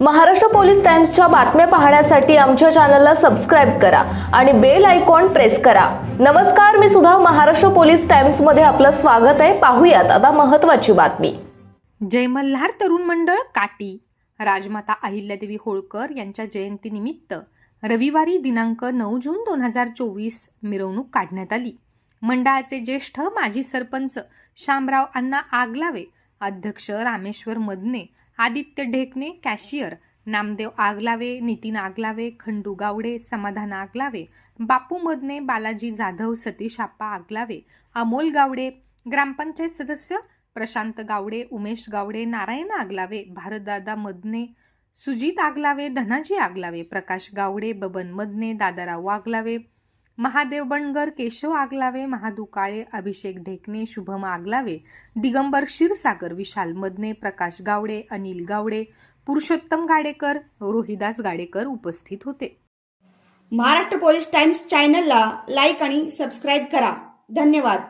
Maharashtra police टाइम्सच्या बातम्या पाहण्यासाठी आमच्या चॅनलला सबस्क्राईब करा आणि बेल आयकॉन प्रेस करा. नमस्कार मी सुद्धा महाराष्ट्र पोलीस टाइम्समध्ये आपलं स्वागत आहे. पाहूयात आता महत्वाची बातमी. जय मल्हार तरुण मंडळ काटी. राजमाता अहिल्यादेवी होळकर यांच्या जयंतीनिमित्त रविवारी दिनांक नऊ जून दोन हजार चोवीस मिरवणूक काढण्यात आली. मंडळाचे ज्येष्ठ माजी सरपंच शामराव अण्णा आगलावे अध्यक्ष रामेश्वर मदने आदित्य ढेकणे कॅशियर नामदेव आगलावे नितीन आगलावे खंडू गावडे समाधान आगलावे बापू मदने बालाजी जाधव सतीश आप्पा आगलावे अमोल गावडे ग्रामपंचायत सदस्य प्रशांत गावडे उमेश गावडे नारायण आगलावे भारतदादा मदने सुजित आगलावे धनाजी आगलावे प्रकाश गावडे बबन मदने दादाराव आगलावे महादेव बणगर केशव आगलावे महादुकाळे अभिषेक ढेकणे शुभम आगलावे दिगंबर क्षीरसागर विशाल मदने प्रकाश गावडे अनिल गावडे पुरुषोत्तम गाडेकर रोहिदास गाडेकर उपस्थित होते. महाराष्ट्र पोलीस टाइम्स चॅनलला लाईक आणि सबस्क्राईब करा. धन्यवाद.